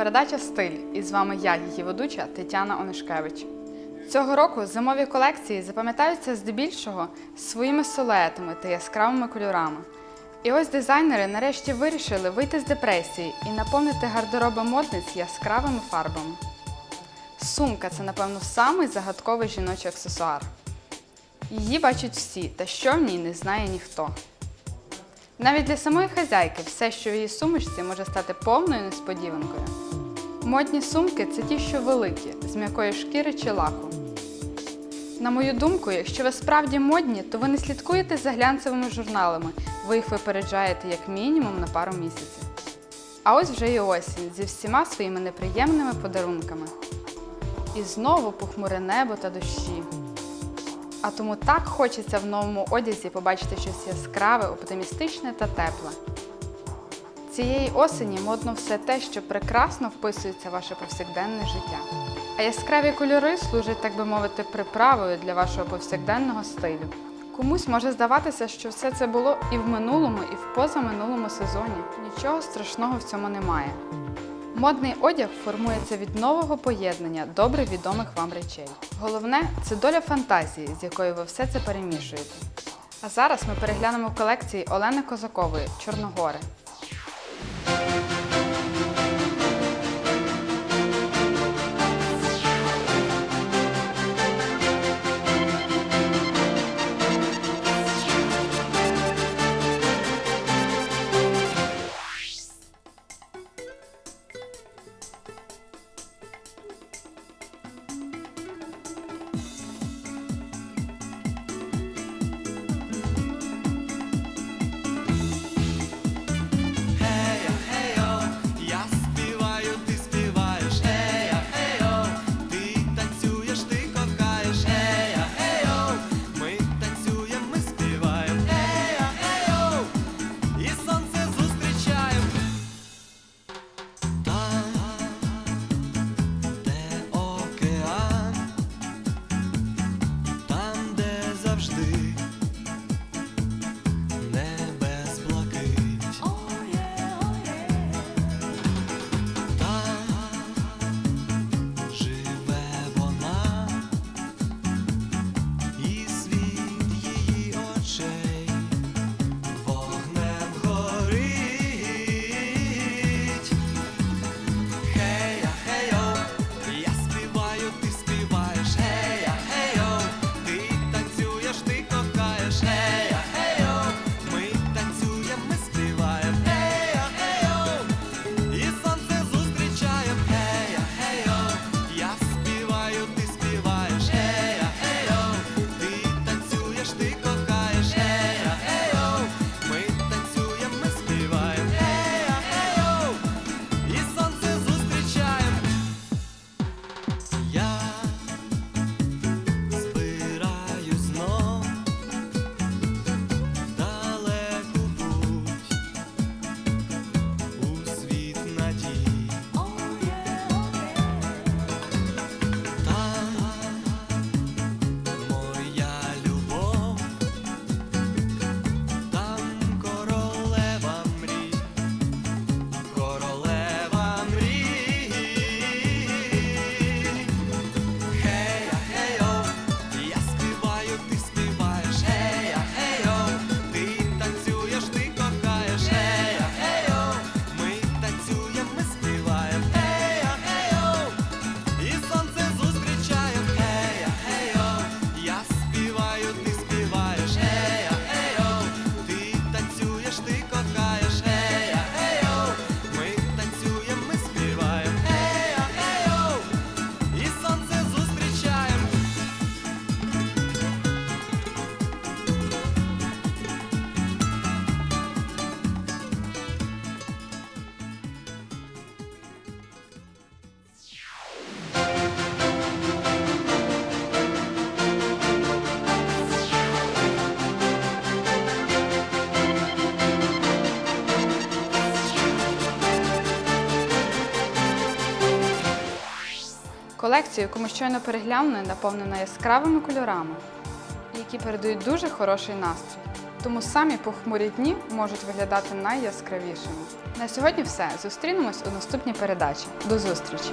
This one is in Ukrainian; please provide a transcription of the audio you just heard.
телепередача Стиль. І з вами я, її ведуча Тетяна Онишкевич. Цього року зимові колекції запам'ятаються здебільшого своїми силуетами та яскравими кольорами. І ось дизайнери нарешті вирішили вийти з депресії і наповнити гардероби модниць яскравими фарбами. Сумка це, напевно, самий загадковий жіночий аксесуар. Її бачать всі, та що в ній не знає ніхто. Навіть для самої хазяйки все, що в її сумочці, може стати повною несподіванкою. Модні сумки це ті, що великі, з м'якої шкіри чи лаку. На мою думку, якщо ви справді модні, то ви не слідкуєте за глянцевими журналами, ви їх випереджаєте як мінімум на пару місяців. А ось вже і осінь зі всіма своїми неприємними подарунками. І знову похмуре небо та дощі. А тому так хочеться в новому одязі побачити щось яскраве, оптимістичне та тепле. Цієї осені модно все те, що прекрасно вписується в ваше повсякденне життя. А яскраві кольори служать, так би мовити, приправою для вашого повсякденного стилю. Комусь може здаватися, що все це було і в минулому, і в позаминулому сезоні. Нічого страшного в цьому немає. Модний одяг формується від нового поєднання добре відомих вам речей. Головне це доля фантазії, з якою ви все це перемішуєте. А зараз ми переглянемо колекції Олени Козакової Чорногори. Колекція, яку ми щойно переглянули, наповнена яскравими кольорами, які передають дуже хороший настрій. Тому самі похмурі дні можуть виглядати найяскравішими. На сьогодні все. Зустрінемось у наступній передачі. До зустрічі!